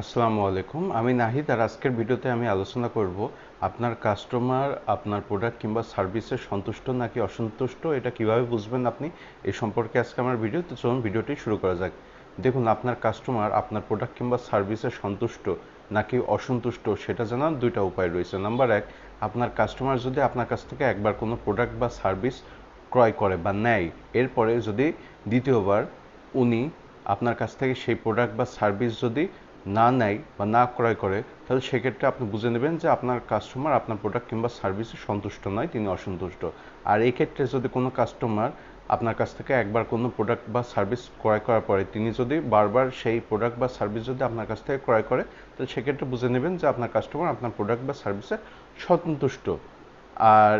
আসসালামু আলাইকুম। আমি নাহিদ আর আজকের ভিডিওতে আমি আলোচনা করব আপনার কাস্টমার আপনার প্রোডাক্ট কিংবা সার্ভিসে সন্তুষ্ট নাকি অসন্তুষ্ট, এটা কীভাবে বুঝবেন আপনি? এই সম্পর্কে আজকে আমার ভিডিও। তো চলুন ভিডিওটি শুরু করা যাক। দেখুন, আপনার কাস্টমার আপনার প্রোডাক্ট কিংবা সার্ভিসে সন্তুষ্ট নাকি অসন্তুষ্ট, সেটা জানার দুইটা উপায় রয়েছে। নাম্বার এক, আপনার কাস্টমার যদি আপনার কাছ থেকে একবার কোনো প্রোডাক্ট বা সার্ভিস ক্রয় করে বা নেয়, এরপরে যদি দ্বিতীয়বার উনি আপনার কাছ থেকে সেই প্রোডাক্ট বা সার্ভিস যদি না নেয় বা না ক্রয় করে, তাহলে সেক্ষেত্রে আপনি বুঝে নেবেন যে আপনার কাস্টমার আপনার প্রোডাক্ট কিংবা সার্ভিসে সন্তুষ্ট নয়, তিনি অসন্তুষ্ট। আর এই ক্ষেত্রে যদি কোনো কাস্টমার আপনার কাছ থেকে একবার কোনো প্রোডাক্ট বা সার্ভিস ক্রয় করার পরে তিনি যদি বারবার সেই প্রোডাক্ট বা সার্ভিস যদি আপনার কাছ থেকে ক্রয় করে, তাহলে সেক্ষেত্রে বুঝে নেবেন যে আপনার কাস্টমার আপনার প্রোডাক্ট বা সার্ভিসে সন্তুষ্ট। আর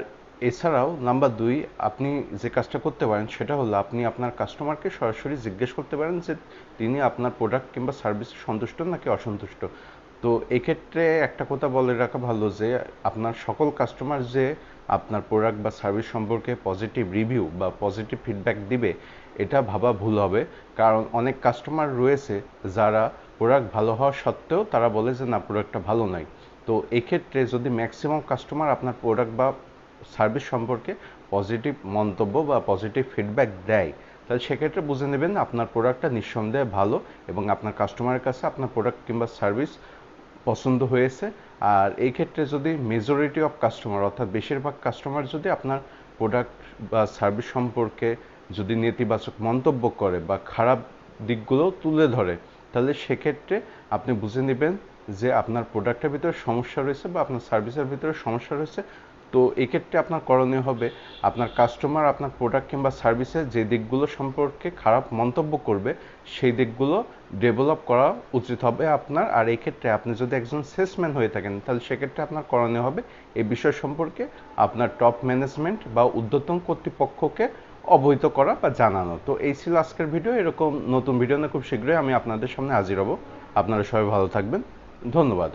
এছাড়াও, নাম্বার দুই, আপনি যে কাজটা করতে পারেন সেটা হলো আপনি আপনার কাস্টমারকে সরাসরি জিজ্ঞেস করতে পারেন যে তিনি আপনার প্রোডাক্ট কিংবা সার্ভিসে সন্তুষ্ট নাকি অসন্তুষ্ট? তো এক্ষেত্রে একটা কথা বলে রাখা ভালো যে, আপনার সকল কাস্টমার যে আপনার প্রোডাক্ট বা সার্ভিস সম্পর্কে পজিটিভ রিভিউ বা পজিটিভ ফিডব্যাক দিবে, এটা ভাবা ভুল হবে। কারণ অনেক কাস্টমার রয়েছে যারা প্রোডাক্ট ভালো হওয়া সত্ত্বেও তারা বলে যে, না প্রোডাক্টটা ভালো নয়। তো এক্ষেত্রে যদি ম্যাক্সিমাম কাস্টমার আপনার প্রোডাক্ট বা সার্ভিস সম্পর্কে পজিটিভ মন্তব্য বা পজিটিভ ফিডব্যাক দেয়, তাহলে সেক্ষেত্রে বুঝে নেবেন আপনার প্রোডাক্টটা নিঃসন্দেহে ভালো এবং আপনার কাস্টমারের কাছে আপনার প্রোডাক্ট কিংবা সার্ভিস পছন্দ হয়েছে। আর এই ক্ষেত্রে যদি মেজরিটি অফ কাস্টমার অর্থাৎ বেশিরভাগ কাস্টমার যদি আপনার প্রোডাক্ট বা সার্ভিস সম্পর্কে যদি নেতিবাচক মন্তব্য করে বা খারাপ দিকগুলো তুলে ধরে, তাহলে সেক্ষেত্রে আপনি বুঝে নেবেন যে আপনার প্রোডাক্টের ভিতরে সমস্যা রয়েছে বা আপনার সার্ভিসের ভিতরে সমস্যা রয়েছে। তো এক্ষেত্রে আপনার করণীয় হবে আপনার কাস্টমার আপনার প্রোডাক্ট কিংবা সার্ভিসের যে দিকগুলো সম্পর্কে খারাপ মন্তব্য করবে, সেই দিকগুলো ডেভেলপ করা উচিত হবে আপনার। আর এই ক্ষেত্রে আপনি যদি একজন সেলসম্যান হয়ে থাকেন, তাহলে সেক্ষেত্রে আপনার করণীয় হবে এই বিষয় সম্পর্কে আপনার টপ ম্যানেজমেন্ট বা ঊর্ধ্বতন কর্তৃপক্ষকে অবহিত করা বা জানানো। তো এই ছিল আজকের ভিডিও এরকম নতুন ভিডিও নিয়ে খুব শীঘ্রই আমি আপনাদের সামনে হাজির হব। আপনারা সবাই ভালো থাকবেন। ধন্যবাদ।